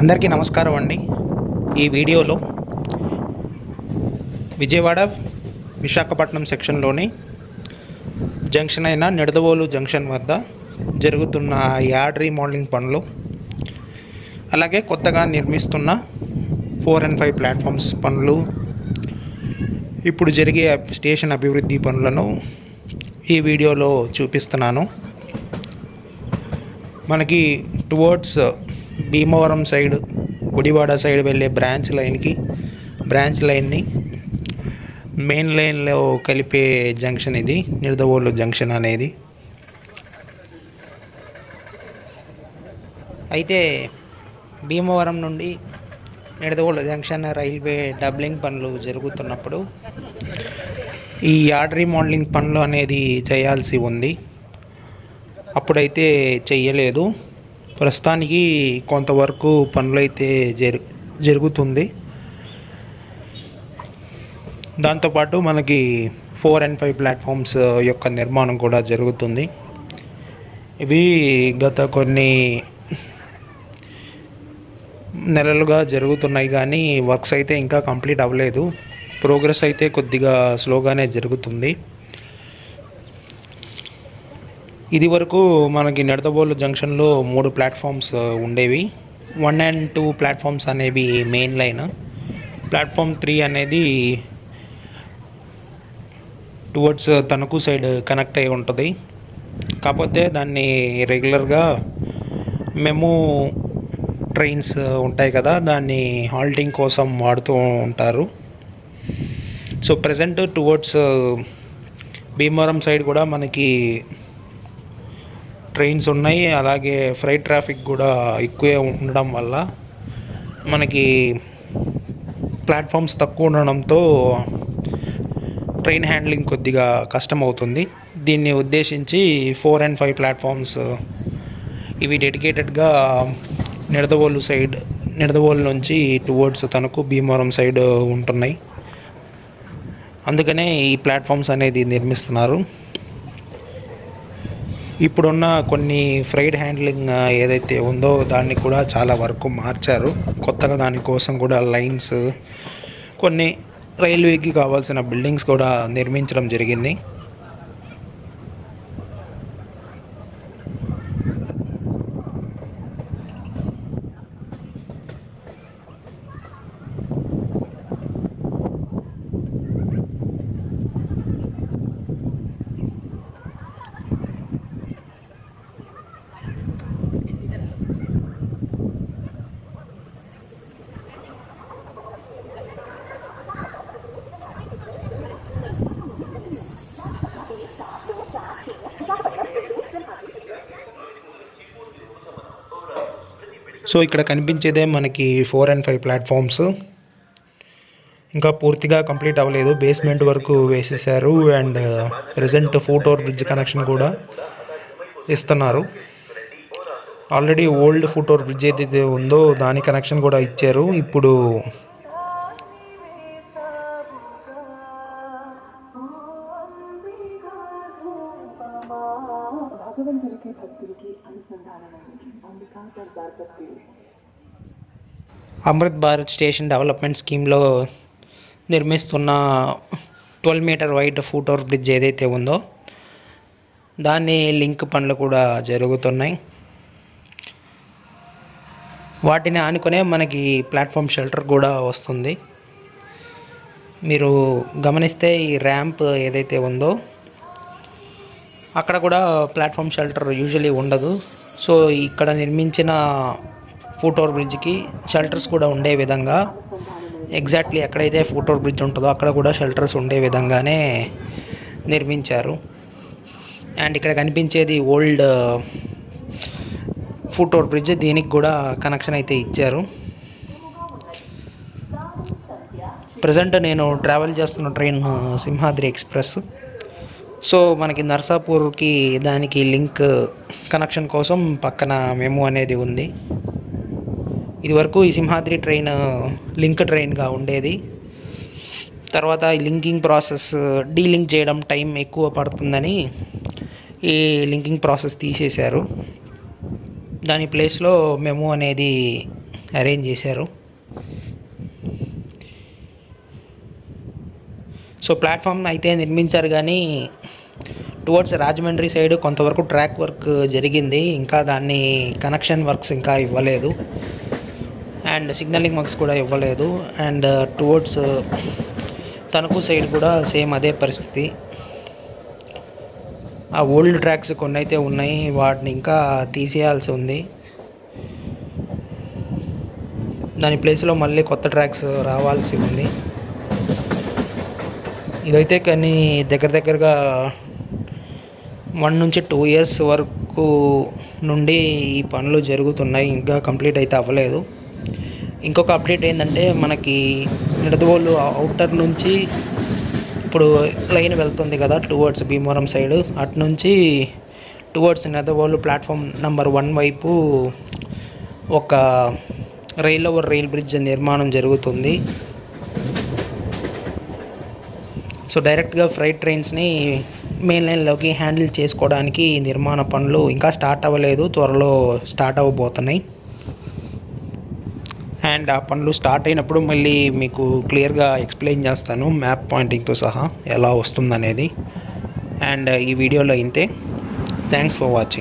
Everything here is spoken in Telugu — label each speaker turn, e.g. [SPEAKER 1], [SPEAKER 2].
[SPEAKER 1] అందరికీ నమస్కారం అండి. ఈ వీడియోలో విజయవాడ విశాఖపట్నం సెక్షన్లోని జంక్షన్ అయిన నిడదవోలు జంక్షన్ వద్ద జరుగుతున్న యాడ్ రీమోడలింగ్ పనులు అలాగే కొత్తగా నిర్మిస్తున్న ఫోర్ అండ్ ఫైవ్ ప్లాట్ఫామ్స్ పనులు ఇప్పుడు జరిగే స్టేషన్ అభివృద్ధి పనులను ఈ వీడియోలో చూపిస్తున్నాను. మనకి towards Bhimavaram side Gudivada side వెళ్ళే బ్రాంచ్ లైన్కి బ్రాంచ్ లైన్ని మెయిన్ లైన్లో కలిపే జంక్షన్ ఇది నిర్దవోళ్ళు జంక్షన్ అనేది. అయితే భీమవరం నుండి నిడదవోళ్ళ జంక్షన్ రైల్వే డబ్లింగ్ పనులు జరుగుతున్నప్పుడు ఈ యార్డ్ రీమోడలింగ్ పనులు అనేది చేయాల్సి ఉంది. అప్పుడైతే చెయ్యలేదు. ప్రస్తుతానికి కొంతవరకు పనులైతే జరు జరుగుతుంది. దాంతోపాటు మనకి ఫోర్ అండ్ ఫైవ్ ప్లాట్ఫామ్స్ యొక్క నిర్మాణం కూడా జరుగుతుంది. ఇవి గత కొన్ని నెలలుగా జరుగుతున్నాయి కానీ వర్క్స్ అయితే ఇంకా కంప్లీట్ అవ్వలేదు. ప్రోగ్రెస్ అయితే కొద్దిగా స్లోగానే జరుగుతుంది. ఇది వరకు మనకి నిడదవోలు జంక్షన్లో మూడు ప్లాట్ఫామ్స్ ఉండేవి. వన్ అండ్ టూ ప్లాట్ఫామ్స్ అనేవి మెయిన్ లైన్. ప్లాట్ఫామ్ త్రీ అనేది టువర్డ్స్ తణుకు సైడ్ కనెక్ట్ అయి ఉంటుంది. కాకపోతే దాన్ని రెగ్యులర్గా మేము ట్రైన్స్ ఉంటాయి కదా దాన్ని హాల్టింగ్ కోసం వాడుతూ ఉంటారు. So present towards Bhimavaram side కూడా మనకి ట్రైన్స్ ఉన్నాయి అలాగే ఫ్రైట్ ట్రాఫిక్ కూడా ఎక్కువే ఉండడం వల్ల మనకి ప్లాట్ఫామ్స్ తక్కువ ఉండడంతో ట్రైన్ హ్యాండ్లింగ్ కొద్దిగా కష్టం అవుతుంది దీన్ని ఉద్దేశించి ఫోర్ అండ్ ఫైవ్ ప్లాట్ఫామ్స్ ఇవి డెడికేటెడ్గా నిడదవోలు సైడ్ నిడదవోలు నుంచి టువర్డ్స్ తనకు భీమవరం సైడ్ ఉంటున్నాయి. అందుకనే ఈ ప్లాట్ఫామ్స్ అనేది నిర్మిస్తున్నారు. ఇప్పుడున్న కొన్ని ఫ్రైడ్ హ్యాండ్లింగ్ ఏదైతే ఉందో దాన్ని కూడా చాలా వరకు మార్చారు. కొత్తగా దానికోసం కూడా లైన్స్ కొన్ని రైల్వేకి కావాల్సిన బిల్డింగ్స్ కూడా నిర్మించడం జరిగింది. సో ఇక్కడ కనిపించేదే మనకి ఫోర్ అండ్ ఫైవ్ ప్లాట్ఫామ్స్. ఇంకా పూర్తిగా కంప్లీట్ అవ్వలేదు. బేస్మెంట్ వరకు వేసేసారు and present foot bridge connection కూడా ఇస్తున్నారు. ఆల్రెడీ ఓల్డ్ ఫూటోర్ బ్రిడ్జ్ ఏదైతే ఉందో దాని కనెక్షన్ కూడా ఇచ్చారు. ఇప్పుడు
[SPEAKER 2] భగవంతుడికి భక్తులకి అనుసంధానమైనది అంబికా దర్బార్ భక్తులు
[SPEAKER 1] అమృత్ భారత్ స్టేషన్ డెవలప్మెంట్ స్కీమ్లో నిర్మిస్తున్న twelve metre wide foot over bridge ఏదైతే ఉందో దాన్ని లింక్ పనులు కూడా జరుగుతున్నాయి. వాటిని ఆనుకునే మనకి ప్లాట్ఫామ్ షెల్టర్ కూడా వస్తుంది. మీరు గమనిస్తే ఈ ర్యాంప్ ఏదైతే ఉందో అక్కడ కూడా ప్లాట్ఫామ్ షెల్టర్ యూజువలీ ఉండదు. సో ఇక్కడ నిర్మించిన ఫూట్ ఓవర్ బ్రిడ్జ్కి షెల్టర్స్ కూడా ఉండే విధంగా ఎగ్జాక్ట్లీ ఎక్కడైతే ఫూట్ ఓవర్ బ్రిడ్జ్ ఉంటుందో అక్కడ కూడా షెల్టర్స్ ఉండే విధంగానే నిర్మించారు. అండ్ ఇక్కడ కనిపించేది ఓల్డ్ ఫూటోర్ ఓవర్ బ్రిడ్జ్ దీనికి కూడా కనెక్షన్ అయితే ఇచ్చారు. ప్రజెంట్ నేను ట్రావెల్ చేస్తున్న ట్రైన్ సింహాద్రి ఎక్స్ప్రెస్ సో మనకి నర్సాపూర్కి దానికి లింక్ కనెక్షన్ కోసం పక్కన మెమో అనేది ఉంది. ఇదివరకు ఈ సింహాద్రి ట్రైన్ లింక్ ట్రైన్గా ఉండేది. తర్వాత ఈ లింకింగ్ ప్రాసెస్ డీలింక్ చేయడం టైం ఎక్కువ పడుతుందని ఈ లింకింగ్ ప్రాసెస్ తీసేశారు. దాని ప్లేస్లో మెమో అనేది అరేంజ్ చేశారు. సో ప్లాట్ఫామ్ అయితే నిర్మించారు కానీ టువర్డ్స్ రాజమండ్రి సైడ్ కొంతవరకు ట్రాక్ వర్క్ జరిగింది. ఇంకా దాన్ని కనెక్షన్ వర్క్స్ ఇంకా ఇవ్వలేదు. అండ్ సిగ్నలింగ్ వర్క్స్ కూడా ఇవ్వలేదు. And towards uh, uh, Tanuku side కూడా సేమ్ అదే పరిస్థితి. ఆ ఓల్డ్ ట్రాక్స్ కొన్ని అయితే ఉన్నాయి. వాటిని ఇంకా తీసేయాల్సి ఉంది. దాని ప్లేస్లో మళ్ళీ కొత్త ట్రాక్స్ రావాల్సి ఉంది. ఇదైతే కానీ దగ్గర దగ్గరగా వన్ నుంచి టూ ఇయర్స్ వరకు నుండి ఈ పనులు జరుగుతున్నాయి. ఇంకా కంప్లీట్ అయితే అవ్వలేదు. ఇంకొక అప్డేట్ ఏంటంటే మనకి నిడదవోలు అవుటర్ నుంచి ఇప్పుడు లైన్ వెళ్తుంది కదా టువర్డ్స్ భీమవరం సైడ్ అటు నుంచి towards Nidadavolu platform number one వైపు ఒక రైల్ ఓవర్ రైల్ బ్రిడ్జ్ నిర్మాణం జరుగుతుంది. సో డైరెక్ట్గా ఫ్రైట్ ట్రైన్స్ని మెయిన్ లైన్లోకి హ్యాండిల్ చేసుకోవడానికి నిర్మాణ పనులు ఇంకా స్టార్ట్ అవ్వలేదు త్వరలో స్టార్ట్ అవ్వబోతున్నాయి. అండ్ ఆ పనులు స్టార్ట్ అయినప్పుడు మళ్ళీ మీకు క్లియర్గా ఎక్స్ప్లెయిన్ చేస్తాను మ్యాప్ పాయింటింగ్తో సహా ఎలా వస్తుందనేది. అండ్ ఈ వీడియోలో ఇంతే. Thanks for watching.